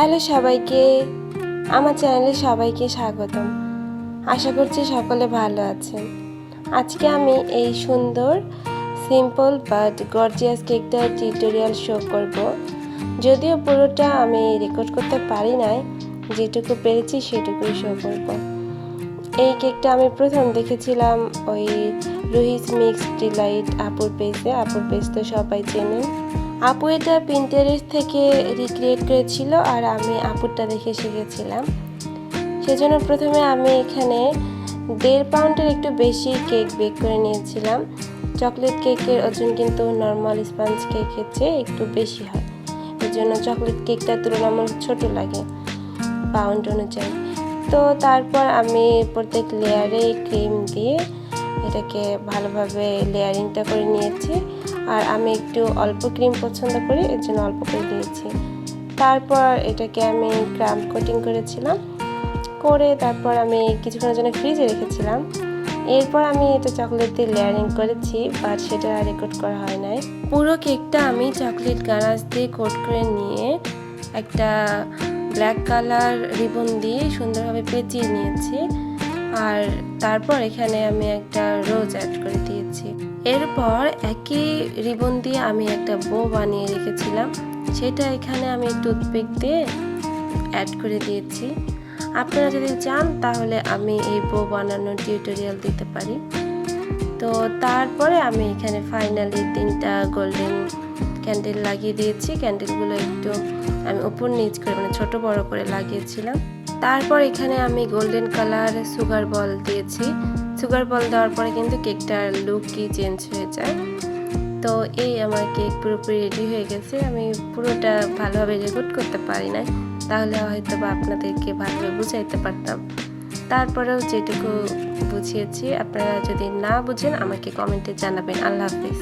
Hello সবাইকে, আমার চ্যানেলে সবাইকে স্বাগতম। আশা করছি সকলে ভালো আছেন। আজকে আমি এই সুন্দর সিম্পল বাট গর্জিয়াস কেকটার টিউটোরিয়াল শো করব। যদিও পুরোটা আমি রেকর্ড করতে পারি নাই, যেটুকু পেরেছি সেটুকুই শো করব। এই কেকটা আমি প্রথম দেখেছিলাম ওই রুহিস মিক্স ডিলাইট আপুর পেজে আপুর পেজ তো সবাই চেনেন। আপু এটা পিন্টারেস্ট থেকে রিক্রিয়েট করেছিল আর আমি আপুরটা দেখে শিখেছিলাম। সেজন্য প্রথমে আমি এখানে দেড় পাউন্ডের একটু বেশি কেক বেক করে নিয়েছিলাম। চকলেট কেকের ওজন কিন্তু নর্মাল স্পঞ্জ কেকের চেয়ে একটু বেশি হয়। এর জন্য চকলেট কেকটা তুলনামূলক ছোট লাগে পাউন্ড অনুযায়ী। তো তারপর আমি প্রত্যেক লেয়ারে ক্রিম দিয়ে এটাকে ভালোভাবে লেয়ারিংটা করে নিয়েছি। আর আমি একটু অল্প ক্রিম পছন্দ করি, এর জন্য অল্প করে দিয়েছি। তারপর এটাকে আমি ক্রাম কোটিং করেছিলাম। করে তারপর আমি কিছুক্ষণের জন্য ফ্রিজে রেখেছিলাম। এরপর আমি এটা চকলেট দিয়ে লেয়ারিং করেছি বাট সেটা রেকর্ড করা হয় নাই। পুরো কেকটা আমি চকলেট গানাশ দিয়ে কোট করে নিয়ে একটা ব্ল্যাক কালার রিবন দিয়ে সুন্দরভাবে পেঁচিয়ে নিয়েছি। আর তারপর এখানে আমি একটা এরপর একই রিবন দিয়ে আমি একটা বো বানিয়ে রেখেছিলাম। সেটা এখানে আমি টুথপিক দিয়ে অ্যাড করে দিয়েছি। আপনারা যদি চান, তাহলে আমি এই বো বানানোর টিউটোরিয়াল দিতে পারি। তো তারপরে আমি এখানে ফাইনালি তিনটা গোল্ডেন ক্যান্ডেল লাগিয়ে দিয়েছি। ক্যান্ডেলগুলো একটু আমি উপর নিচ করে মানে ছোট বড় করে লাগিয়েছিলাম। তারপর এখানে আমি গোল্ডেন কালার সুগার বল দিয়েছি। সুগার বল দেওয়ার পরে কিন্তু কেকটার লুকই চেঞ্জ হয়ে যায়। তো এই আমার কেক পুরোপুরি রেডি হয়ে গেছে। আমি পুরোটা ভালোভাবে রেকর্ড করতে পারি না তাহলে হয়তো বা আপনাদেরকে ভালোভাবে বুঝাইতে পারতাম। তারপরেও যেটুকু বুঝিয়েছি, আপনারা যদি না বুঝেন, আমাকে কমেন্টে জানাবেন। আল্লাহ হাফিজ।